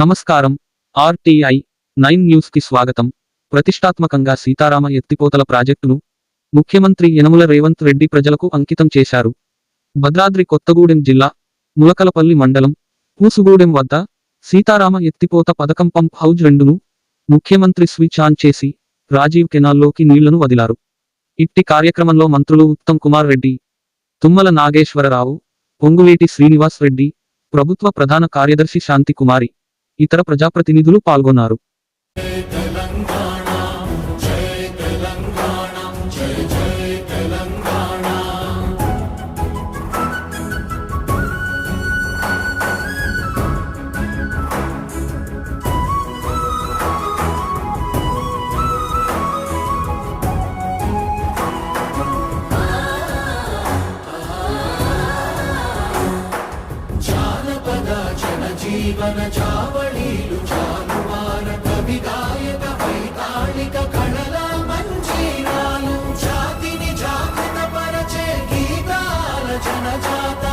నమస్కారం. RTI nine న్యూస్కి స్వాగతం. ప్రతిష్టాత్మకంగా సీతారామ ఎత్తిపోతల ప్రాజెక్టును ముఖ్యమంత్రి యనమల రేవంత్ రెడ్డి ప్రజలకు అంకితం చేశారు. భద్రాద్రి కొత్తగూడెం జిల్లా ములకలపల్లి మండలం పూసుగూడెం వద్ద సీతారామ ఎత్తిపోత పథకం పంప్ హౌజ్ రెండును ముఖ్యమంత్రి స్విచ్ ఆన్ చేసి రాజీవ్ కెనాల్లోకి నీళ్ళను వదిలారు. ఇట్టి కార్యక్రమంలో మంత్రులు ఉత్తమ్ కుమార్ రెడ్డి తుమ్మల నాగేశ్వరరావు పొంగులేటి శ్రీనివాస్ రెడ్డి ప్రభుత్వ ప్రధాన కార్యదర్శి శాంతి కుమారి ఇతర ప్రజాప్రతినిధులు పాల్గొన్నారు. కూడా జన జీవన చావళీలు చాలువార కవి గాయక వైతాళిక కళల మంచిరాలు జాతిని జాగ్రత్త పరచే గీతాల జనజాత